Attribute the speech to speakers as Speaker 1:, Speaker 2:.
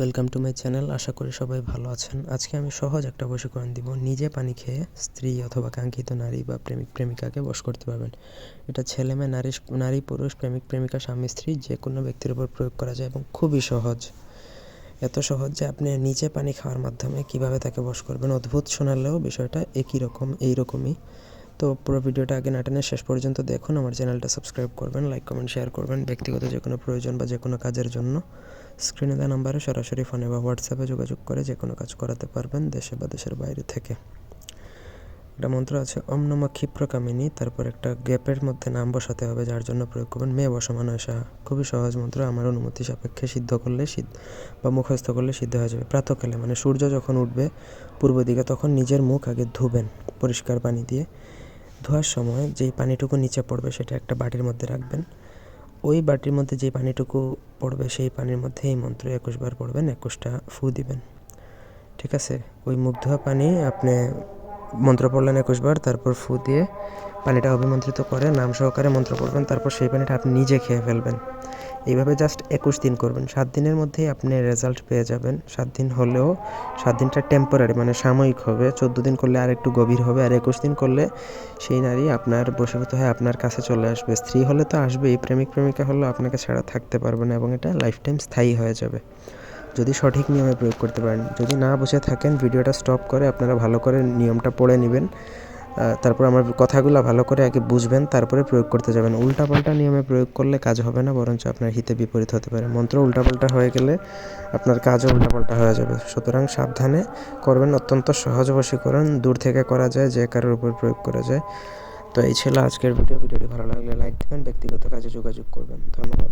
Speaker 1: Welcome to my channel আশা করি সবাই ভালো আছেন। আজকে আমি সহজ একটা বশীকরণ দিব। নিজে পানি খেয়ে স্ত্রী অথবা কাঙ্ক্ষিত নারী বা প্রেমিক প্রেমিকাকে বশ করতে পারবেন। এটা ছেলে মেয়ে, নারী নারী, পুরুষ, প্রেমিক, প্রেমিকা, স্বামী, স্ত্রী যে কোনো ব্যক্তির উপর প্রয়োগ করা যায় এবং খুবই সহজ। এত সহজ যে আপনি নিজে পানি খাওয়ার মাধ্যমে কীভাবে তাকে বশ করবেন? অদ্ভুত শোনালেও বিষয়টা একই রকম এই রকমই তো পুরো ভিডিওটা আগে না টেনে শেষ পর্যন্ত দেখুন। আমার চ্যানেলটা সাবস্ক্রাইব করবেন লাইক কমেন্ট শেয়ার করবেন ব্যক্তিগত যে কোনো প্রয়োজন বা যে কোনো কাজের জন্য। স্ক্রিনে দেওয়া নাম্বারে সরাসরি ফোনে বা হোয়াটসঅ্যাপে যোগাযোগ করে যে কোনো কাজ করাতে পারবেন দেশে বা দেশের বাইরে থেকে। একটা মন্ত্র আছে অম ক্ষিপ্রকামিনী তারপর একটা গ্যাপের মধ্যে নাম বসাতে হবে যার জন্য প্রয়োগ করবেন মেয়ে বসমান সাহা। খুবই সহজ মন্ত্র, আমার অনুমতি সাপেক্ষে সিদ্ধ করলে সিদ্ধ বা মুখস্থ করলে সিদ্ধ হয়ে যাবে। প্রাতকালে মানে সূর্য যখন উঠবে পূর্ব দিকে, তখন নিজের মুখ আগে ধুবেন পরিষ্কার পানি দিয়ে। ধোয়ার সময় যেই পানিটুকু নিচে পড়বে সেটা একটা বাটির মধ্যে রাখবেন। ওই বাটির মধ্যে যে পানিটুকু পড়বে সেই পানির মধ্যে এই মন্ত্র একুশবার পড়বেন, একুশটা ফু দিবেন। ঠিক আছে? ওই মুখ ধোয়া পানি আপনি মন্ত্র পড়লেন একুশবার তারপর ফু দিয়ে পানিটা অভিমন্ত্রিত করে, নাম সহকারে মন্ত্র পড়বেন, তারপর সেই পানিটা আপনি নিজে খেয়ে ফেলবেন। এইভাবে জাস্ট একুশ দিন করবেন। সাত দিনের মধ্যেই আপনি রেজাল্ট পেয়ে যাবেন। সাত দিন হলেও, সাত দিনটা টেম্পোরারি মানে সাময়িক হবে। চোদ্দ দিন করলে আর একটু গভীর হবে। আর একুশ দিন করলে সেই নারী আপনার বশীভূত হয়ে আপনার কাছে চলে আসবে। স্ত্রী হলে তো আসবেই, প্রেমিক, প্রেমিকা হলেও আপনাকে ছাড়া থাকতে পারবে না এবং এটা লাইফ টাইম স্থায়ী হয়ে যাবে। যদি সঠিক নিয়মে প্রয়োগ করতে পারেন। যদি না বুঝে থাকেন, ভিডিওটা স্টপ করে আপনারা ভালো করে নিয়মটা পড়ে নেবেন। তারপর আমার কথাগুলো ভালো করে আগে বুঝবেন, তারপরে প্রয়োগ করতে যাবেন। উল্টাপাল্টা নিয়মে প্রয়োগ করলে কাজ হবে না, বরঞ্চ আপনার হিতে বিপরীত হতে পারে। মন্ত্র উল্টাপাল্টা হয়ে গেলে আপনার কাজও উল্টাপাল্টা হয়ে যাবে। সুতরাং সাবধানে করবেন, অত্যন্ত সহজ বশীকরণ। দূর থেকে করা যায়, যে কারোর উপর প্রয়োগ করা যায়। তো এই ছিল আজকের ভিডিও। ভিডিওটি ভালো লাগলে লাইক দেবেন, ব্যক্তিগত কাজে যোগাযোগ করবেন। ধন্যবাদ।